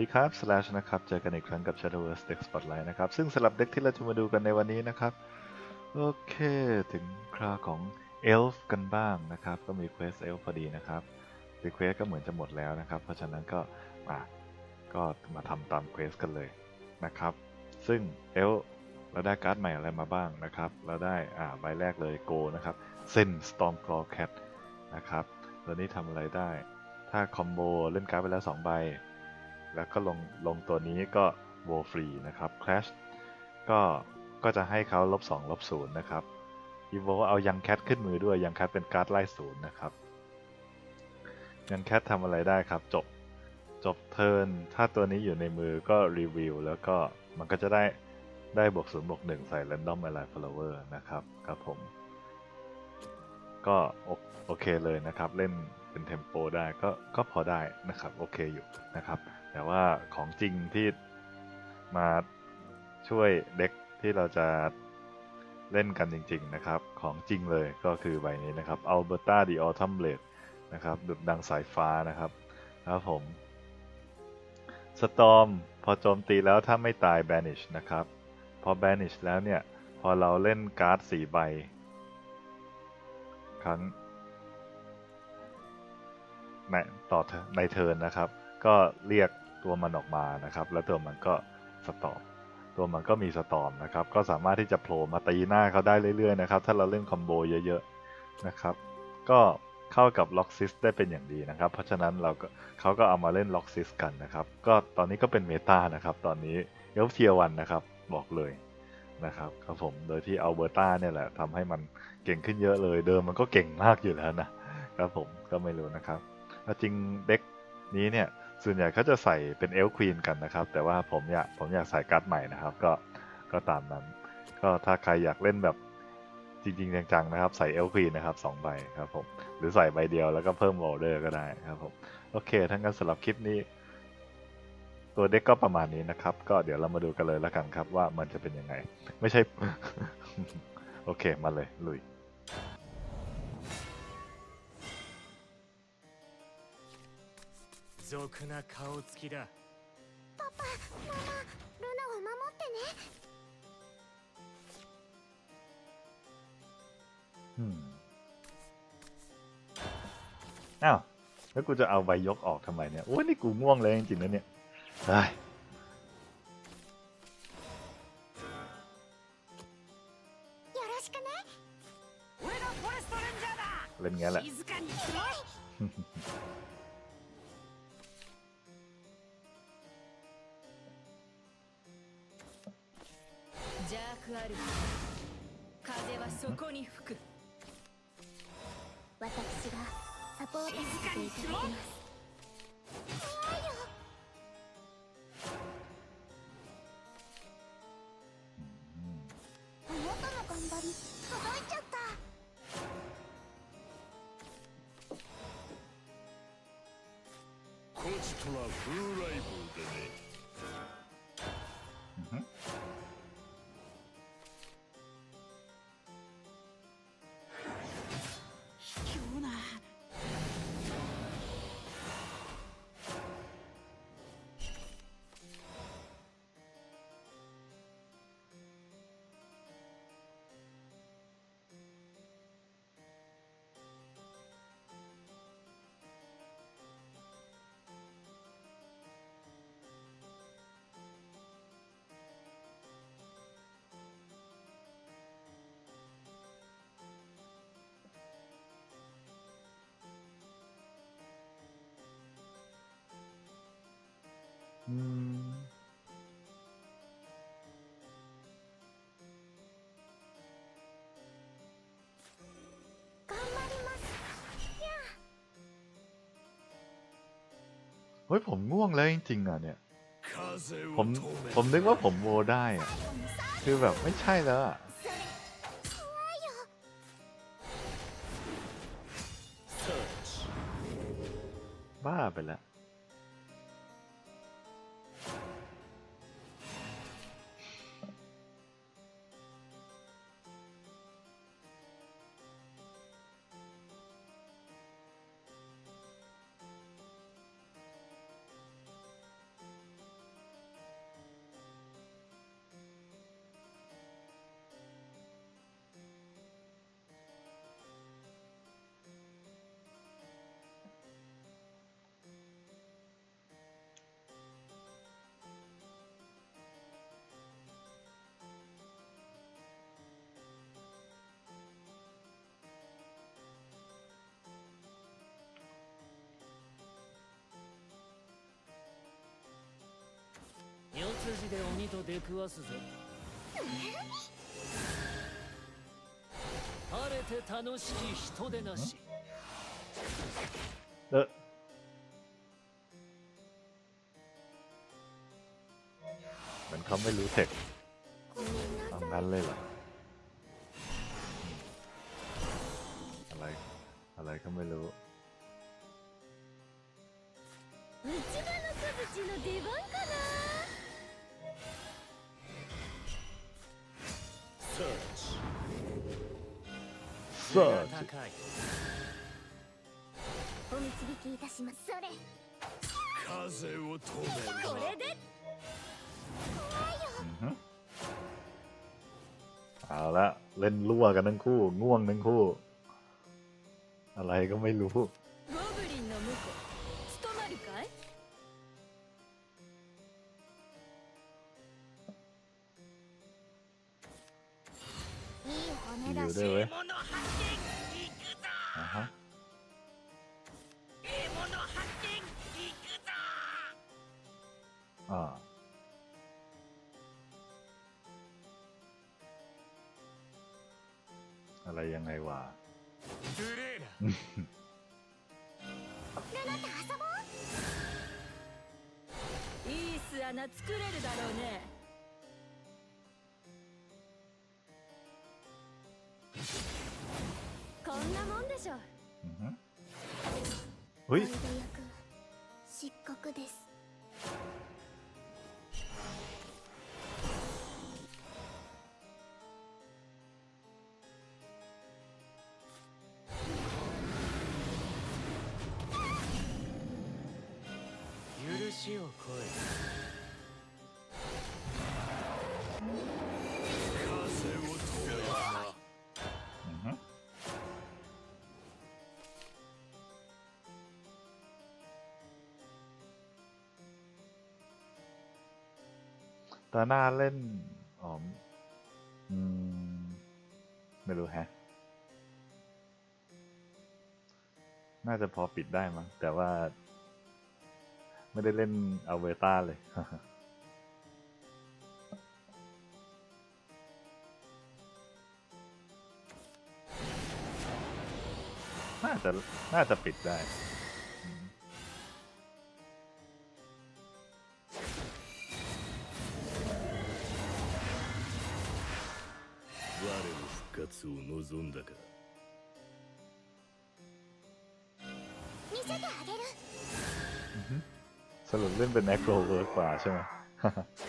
ดีครับ slash นะครับ เจอกันอีกครั้งกับ Shadowverse Deck Spotlight นะครับ ซึ่งสำหรับเด็กที่เราจะมาดูกันในวันนี้นะครับ โอเค ถึงคราวของ Elf กันบ้างนะครับ ก็มี Quest Elf พอดีนะครับ Request ก็เหมือนจะหมดแล้วนะครับ เพราะฉะนั้นก็มาก็มาทำตาม Quest กันเลยนะครับ ซึ่ง Elf เราได้การ์ดใหม่อะไรมาบ้างนะครับ เราได้อ่าใบแรกเลย Go นะครับ Send Stormclaw Cat นะครับ ตัวนี้ทำอะไรได้ ถ้าคอมโบเล่นการ์ดไปแล้ว 2 ใบ แล้วก็ลงลงตัวนี้ก็โวฟรีนะครับ Clash ก็ก็จะให้เขาลบ2ลบ0นะครับอีโวเอายังแคทขึ้นมือด้วยยังแคทเป็นการ์ดไล่ศูนย์นะครับยังแคททำอะไรได้ครับ จบจบเทิร์นถ้าตัวนี้อยู่ในมือก็รีวิวแล้วก็มันก็จะได้ได้บวกศูนย์บวกหนึ่งใส่ Random a l i e Flower นะครับครับผม ก็โอโอเคเลยนะครับ เล่นเป็นเทมโปได้ก็ก็พอได้นะครับ โอเคอยู่นะครับ แต่ว่าของจริงที่มาช่วยเด็กที่เราจะเล่นกันจริง ๆ นะครับ ของจริงเลยก็คือใบนี้นะครับ Alberta the Autumn Blade นะครับดุดดังสายฟ้านะครับครับผม Storm พอโจมตีแล้วถ้าไม่ตาย Banish นะครับ พอ Banish แล้วเนี่ย พอเราเล่นการ์ดสี่ใบ ครั้งในต่อในเทิร์นนะครับ ก็เรียก ตัวมันออกมานะครับ แล้วตัวมันก็สตอมตัวมันก็มีสตอมนะครับ ก็สามารถที่จะโผล่มาตีหน้าเขาได้เรื่อยๆนะครับ ถ้าเราเล่นคอมโบเยอะๆนะครับ ก็เข้ากับล็อกซิสได้เป็นอย่างดีนะครับ เพราะฉะนั้นเราก็เขาก็เอามาเล่นล็อกซิสกันนะครับ ก็ตอนนี้ก็เป็นเมตานะครับ ตอนนี้เอลเทียวันนะครับ บอกเลยนะครับครับผมโดยที่เอัลเบอร์ต้าเนี่ยแหละทำให้มันเก่งขึ้นเยอะเลย เดิมมันก็เก่งมากอยู่แล้วนะครับผมก็ไม่รู้นะครับจริงเด็กนี้เนี่ย ส่วนใหญ่เขาจะใส่เป็นเอลควีนกันนะครับ แต่ว่าผมอยากผมอยากใส่การ์ดใหม่นะครับ ก็ก็ตามนั้น ก็ถ้าใครอยากเล่นแบบจริง ๆ จังๆนะครับ ใส่เอลควีนนะครับสองใบครับผมหรือใส่ใบเดียวแล้วก็เพิ่มวอลเดอร์ก็ได้ครับผมโอเคทั้งนั้นสำหรับคลิปนี้ ตัวเด็กก็ประมาณนี้นะครับ ก็เดี๋ยวเรามาดูกันเลยแล้วกันครับว่ามันจะเป็นยังไง ไม่ใช่ โอเคมาเลยลุย 俗な顔つきだルナを守ってね อืมอ้าว แล้วกูจะเอาใบยกออกทำไมเนี่ย โอ้ยนี่กูง่วงเลยจริงๆนะเนี่ยได้ よろしくね俺のフォレストレンジャーだ เล่นงั้นแหละ ある。風はそこに吹く。私がサポートしていただきますこちとは風来坊でね。 อืมเฮ้ยผมง่วงแล้วจริงๆอะเนี่ย ผมผมนึกว่าผมโวได้อะ คือแบบไม่ใช่แล้วอะบ้าไปแล้ว で鬼と出くわすぜ晴れて楽しき人でなし เออเหมือนเขาไม่รู้เทค ごめんな เอา さい งั้นเลยเหรออืมอะไร อะไรก็ไม่รู้ 内場の小槌の出番かな さあ高いお導きいたしますそれ風を止めるこれで อือฮึเอาละเล่นรั่วกันทั้งคู่ ง่วงทั้งคู่ อะไรก็ไม่รู้ 骨อ だ ยู่ し ด้วยเว้ยอ่าฮะอ่าอะไรยังไงวะ 無礼なルナと遊ぼういい巣穴作れるだろうね 失格です。าหน้าเล่นอ๋อมอืมไม่รู้แฮะ น่าจะพอปิดได้มั้งแต่ว่า ไม่ได้เล่นอัลเวต้าเลยน่าจะ น่าจะปิดได้ 復活を望んだか見せてあげる สรุปเล่นเป็นแอคโรเวิร์กกว่าใช่ไหม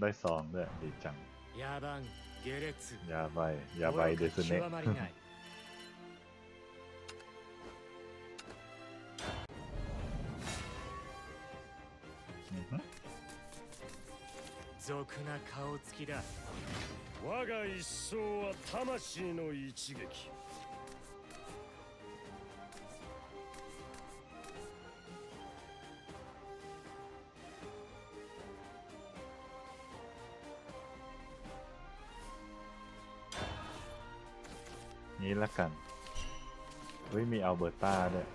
ได้ซองด้วย ดีจัง 野蛮下劣 ยาใบยาใบเดซเนะ 極まりない อือฮึ 俗な顔つきだ我が一生は魂の一撃 ละกัน เฮ้ย มีอัลเบอร์ตาด้วย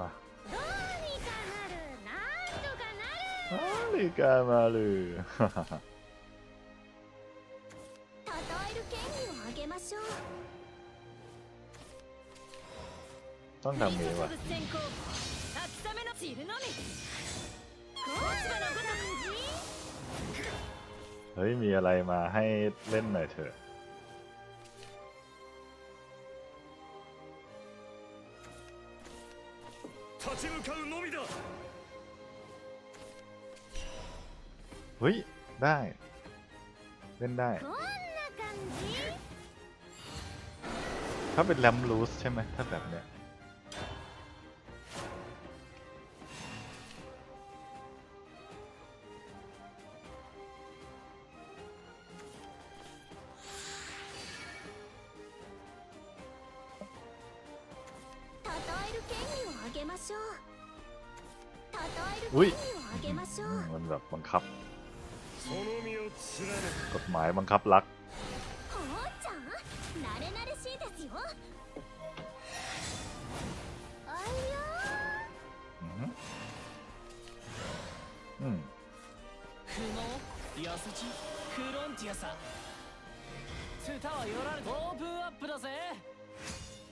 มา どうにかなるなんとかなる ต้องทำเเฮ้ย มีอะไรมาให้เล่นหน่อยเถอะเฮ้ย ได้ เล่นได้ ถ้าเป็นแลมลูสใช่ไหมถ้าแบบเนี้ย 権利をあげましょう称えるうい権利をあげましょ อื う มมันแบบบังคับ その身を貫く กฎหมายบังคับรัก ほうちゃん慣れ慣れしいですよあいや อืมอืม 不毛ヤスチフロンティアさツタは寄られオープンアップだぜ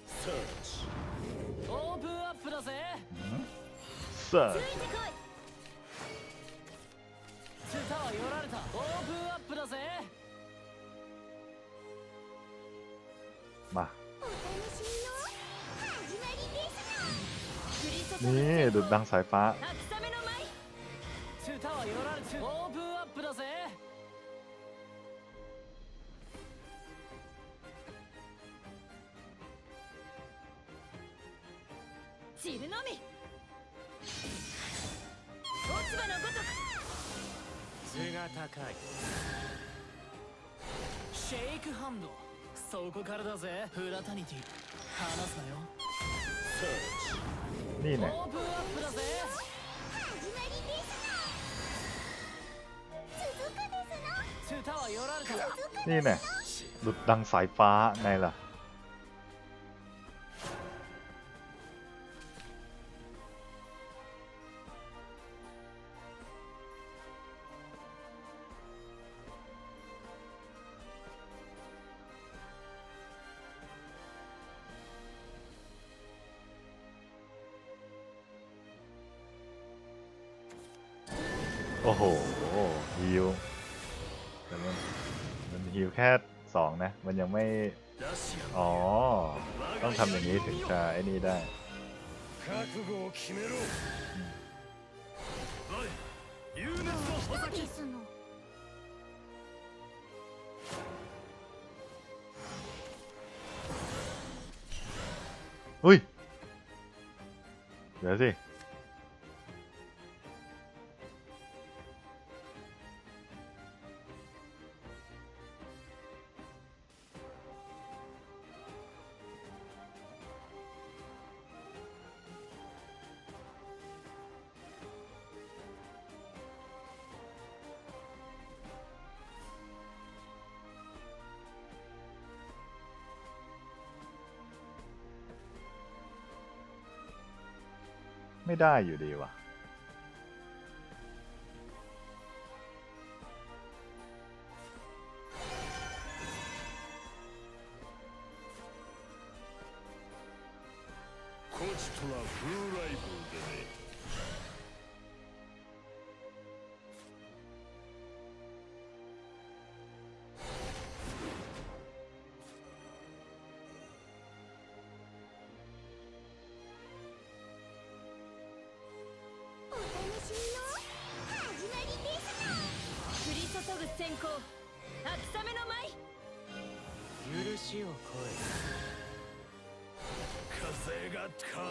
サーチ オープンアップだぜ เสิร์ つ ช いてこいツタは寄られたオープンアップだぜ มา お楽しみの始まりです降り注ぐ นี่ดูดดังสายฟ้า 図が高いシェイクハンドそこからだぜフラタニティ離すなよサーチ นี่แน่ オープンアップだぜ始まりです続くですのツタは寄られた นี่แน่ดุดดังสายฟ้าไงล่ะ ันยังไม่ อ๋อ ต้องทำอย่างนี้ถึงจะไอ้นี่ได้อุ้ย เดี๋ยวสิ ไม่ได้อยู่ดีว่ะ こちとらフルライブでね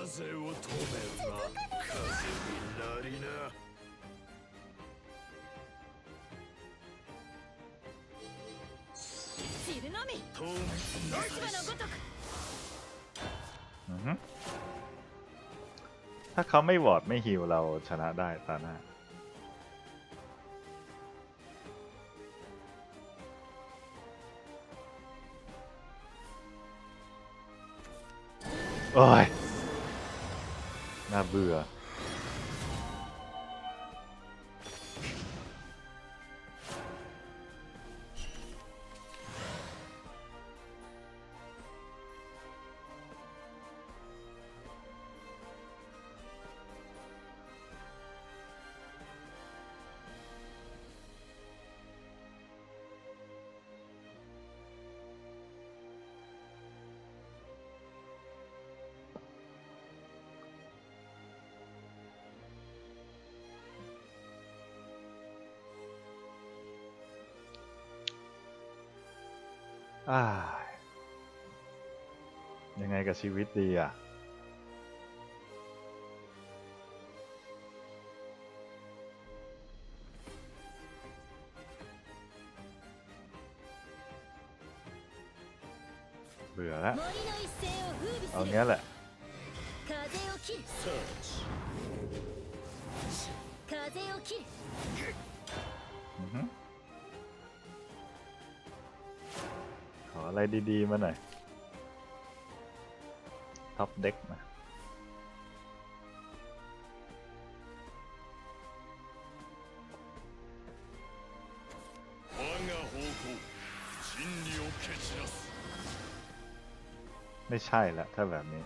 風を止めるな風になりな散るのみ透明落ち葉のごとく อือฮึถ้าเขาไม่วอร์ดไม่ฮิวเราชนะได้ตาหน้า โอ้ย น่า เบื่อ ยังไงกับชีวิตดีอะ เบื่อแล้ว เอาเนี้ยแหละ อะไรดีๆ มาหน่อย ท็อปเด็กมาไม่ใช่ละถ้าแบบนี้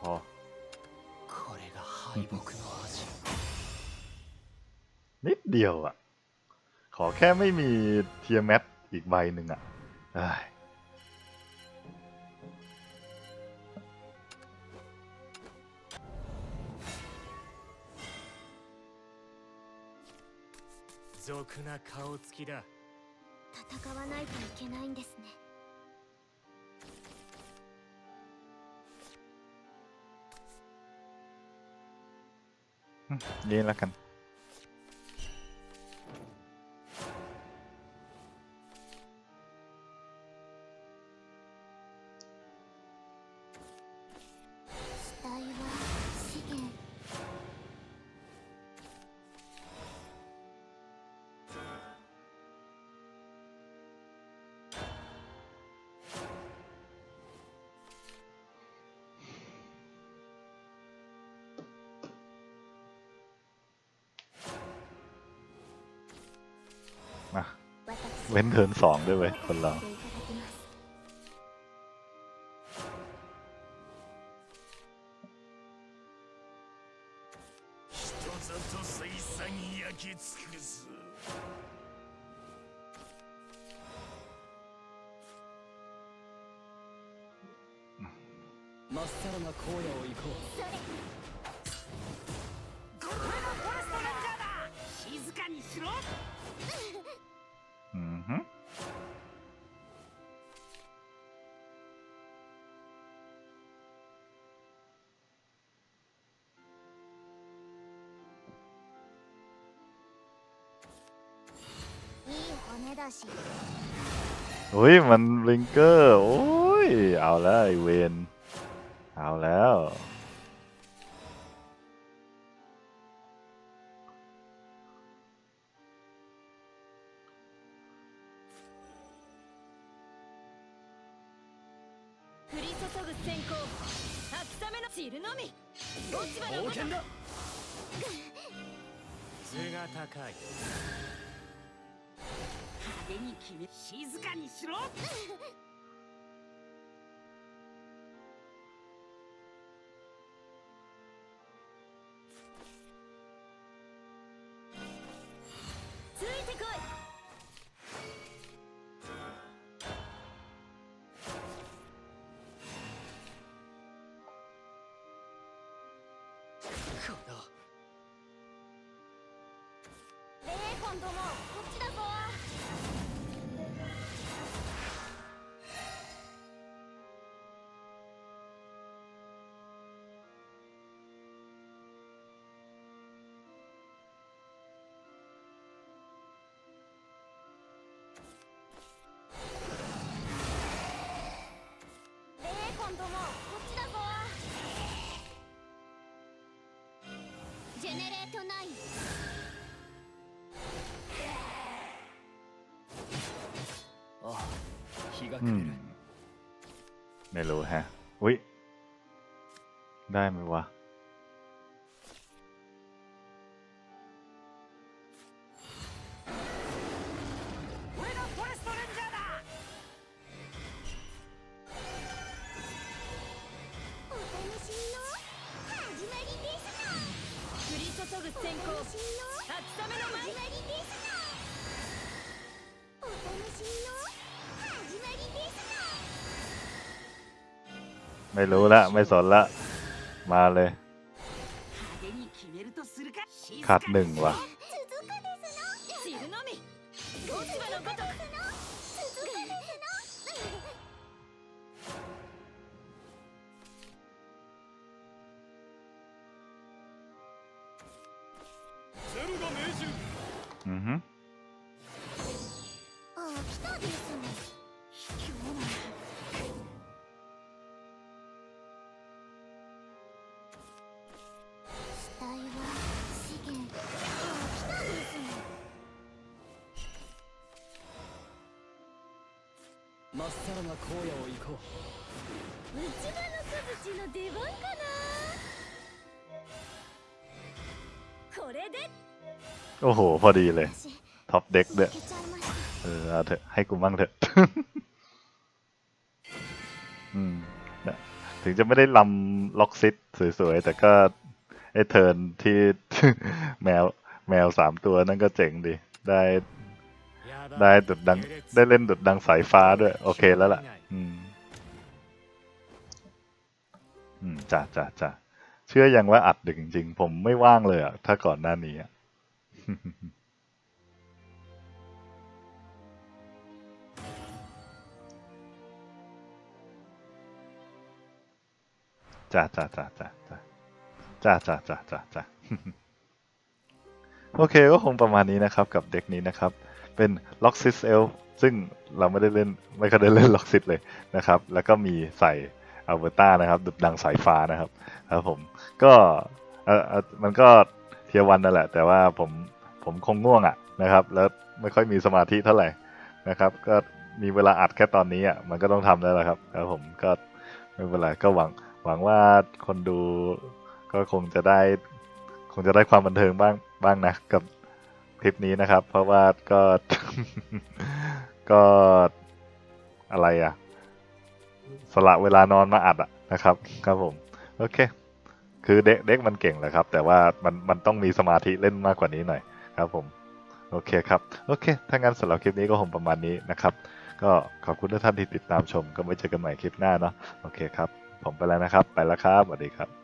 พอ これが敗北の味 นิดเดียวอ่ะ ขอแค่ไม่มีเทียแมทอีกใบหนึ่งอ่ะเอ้ย 俗な顔つきだ戦わないといけないんですね นี่แล้วกัน เว้นเทิร์นสองด้วยเว้ยคนเรา いただきます人里水産焼き尽くすまっさらな荒野を行こうそれうん อุ้ย มันบลิงเกอร์ โอ้ย เอาแล้วไอเวน เอาแล้ว 降り注ぐ閃光秋雨の散るのみ落ち葉の冒険だ図が高い派 手に決め静かにしろ。ついてこい。ベーコンどもこっちだぞンどもこっちだぞジェネレート9あ日が อื 暮れ ม る ไม่รู้แฮะ อุ้ย ได้ไหมวะ ไม่รู้ละไม่สนละ มาเลย ขาดหนึ่งว่ะอือฮึ っさらな荒野を行こ内場の小槌の出番かなこれで โอ้โห พอดีเลย 私 ท็อปเด็กด้วย 負けちゃいました เออเอาเถอะ ให้กูบ้างเถอะ อืมนะถึงจะไม่ได้ลำล็อกซิตสวยๆ แต่ก็ไอเทิร์นที่ แมวแมวสามตัวนั่นก็เจ๋งดี ได้ やば ได้ดุดดังได้เล่นดุดดังสายฟ้าด้วย โอเคแล้วล่ะ อืม อืมจ้ะจ้ะจ้ะเชื่อยังว่าอัดดึกจริง ๆ ผมไม่ว่างเลยอะถ้าก่อนหน้านี้อะจ้าจ้าจ้าจ้าจ้าจ้าจ้าจ้าจ้าจ้าโอเคก็คงประมาณนี้นะครับ กับเด็กนี้นะครับ เป็น l o x i s e l ซึ่งเราไม่ได้เล่นไม่เคยได้เล่น l o x i s เลยนะครับ แล้วก็มีใส่อัลเบอร์ตานะครับดุดดังสายฟ้านะครับครับผมก็เออมันก็เทียวันนั่นแหละ แต่ว่าผมผมคงง่วงอะนะครับ แล้วไม่ค่อยมีสมาธิเท่าไหร่นะครับ ก็มีเวลาอัดแค่ตอนนี้อะมันก็ต้องทำแล้วแหละครับครับผมก็ไม่เป็นไรก็หวังหวังว่าคนดูก็คงจะได้ คงจะได้ความบันเทิงบ้างบ้างนะกับ คลิปนี้นะครับ เพราะว่าก็ก็อะไรอะ สละเวลานอนมาอัดอะนะครับ ครับผม โอเค คือเด็กเด็กมันเก่งแหละครับ แต่ว่ามันมันต้องมีสมาธิเล่นมากกว่านี้หน่อยครับผม โอเคครับ โอเค ถ้างั้นสำหรับคลิปนี้ก็คงประมาณนี้นะครับ ก็ขอบคุณทุกท่านที่ติดตามชม ก็ไว้เจอกันใหม่คลิปหน้าเนาะ โอเคครับ ผมไปแล้วนะครับ ไปแล้วครับ สวัสดีครับ